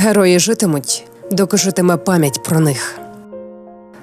Герої житимуть, доки житиме пам'ять про них.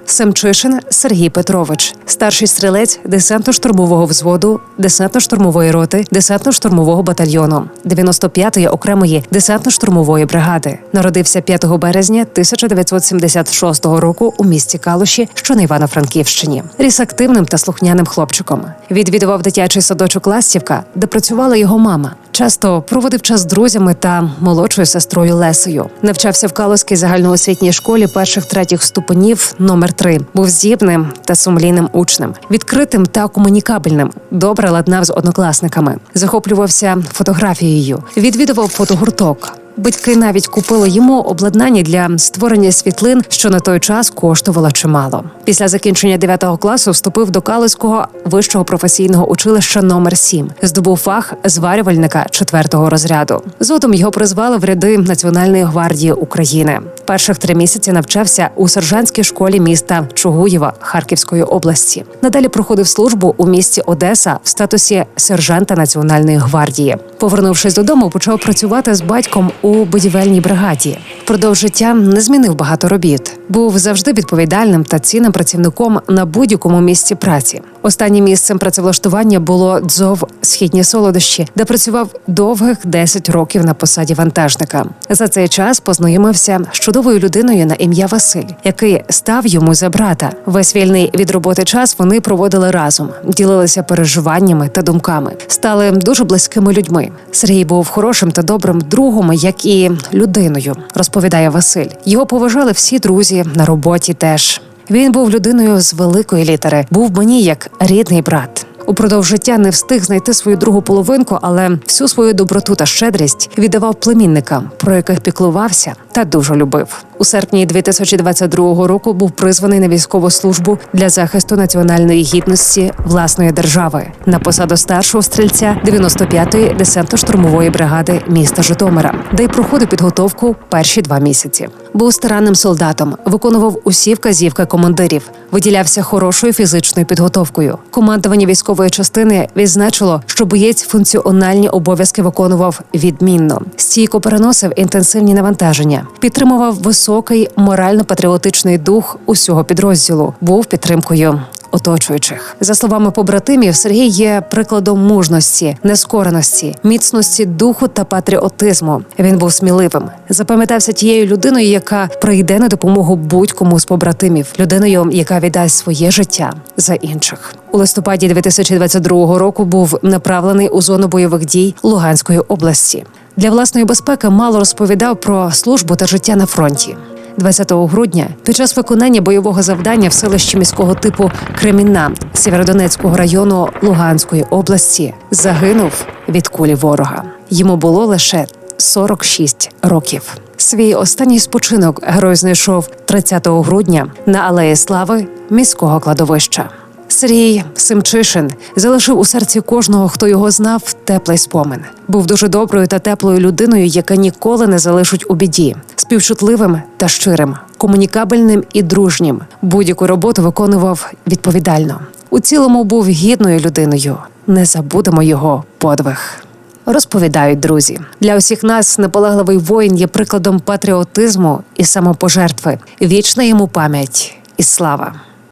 Семчишин Сергій Петрович, старший стрілець десантно-штурмового взводу, десантно-штурмової роти, десантно-штурмового батальйону 95-ї окремої десантно-штурмової бригади. Народився 5 березня 1976 року у місті Калуші, що на Івано-Франківщині. Ріс активним та слухняним хлопчиком. Відвідував дитячий садочок Ластівка, де працювала його мама. Часто проводив час з друзями та молодшою сестрою Лесею. Навчався в Калузькій загальноосвітній школі перших третіх ступенів номер 3 Був здібним та сумлінним учнем, відкритим та комунікабельним. Добре ладнав з однокласниками, захоплювався фотографією, відвідував фотогурток. Батьки навіть купили йому обладнання для створення світлин, що на той час коштувало чимало. Після закінчення 9 класу вступив до Калицького вищого професійного училища номер 7 Здобув фах зварювальника 4-го розряду. Згодом його призвали в ряди Національної гвардії України. Перших три місяці навчався у сержантській школі міста Чугуєва Харківської області. Надалі проходив службу у місті Одеса в статусі сержанта Національної гвардії. Повернувшись додому, почав працювати з батьком у будівельній бригаді. Впродовж життя не змінив багато робіт. Був завжди відповідальним та цінним працівником на будь-якому місці праці. Останнім місцем працевлаштування було дзов східні солодощі, де працював довгих 10 років на посаді вантажника. За цей час познайомився з чудовою людиною на ім'я Василь, який став йому за брата. Весь вільний від роботи час вони проводили разом, ділилися переживаннями та думками, стали дуже близькими людьми. Сергій був хорошим та добрим другом, як і людиною, розповідає Василь. Його поважали всі друзі на роботі. Теж він був людиною з великої літери, був мені як рідний брат. Упродовж життя не встиг знайти свою другу половинку, але всю свою доброту та щедрість віддавав племінникам, про яких піклувався та дуже любив. У серпні 2022 року був призваний на військову службу для захисту національної гідності власної держави на посаду старшого стрільця 95-ї десантно-штурмової бригади міста Житомира, де й проходив підготовку перші два місяці. Був старанним солдатом, виконував усі вказівки командирів, виділявся хорошою фізичною підготовкою. Командування військової частини відзначило, що боєць функціональні обов'язки виконував відмінно, стійко переносив інтенсивні навантаження, підтримував високий морально-патріотичний дух усього підрозділу, був підтримкою. Оточуючих за словами побратимів, Сергій є прикладом мужності, нескореності, міцності духу та патріотизму. Він був сміливим. Запам'ятався тією людиною, яка прийде на допомогу будь-кому з побратимів, людиною, яка віддасть своє життя за інших. У листопаді 2022 року був направлений у зону бойових дій Луганської області. Для власної безпеки мало розповідав про службу та життя на фронті. 20 грудня під час виконання бойового завдання в селищі міського типу Кремінна Сєвєродонецького району Луганської області загинув від кулі ворога. Йому було лише 46 років. Свій останній спочинок герой знайшов 30 грудня на алеї слави міського кладовища. Сергій Семчишин залишив у серці кожного, хто його знав, теплий спомин. Був дуже доброю та теплою людиною, яка ніколи не залишить у біді, співчутливим та щирим, комунікабельним і дружнім. Будь-яку роботу виконував відповідально. У цілому був гідною людиною. Не забудемо його подвиг. Розповідають друзі для усіх нас наполегливий воїн є прикладом патріотизму і самопожертви. Вічна йому пам'ять і слава.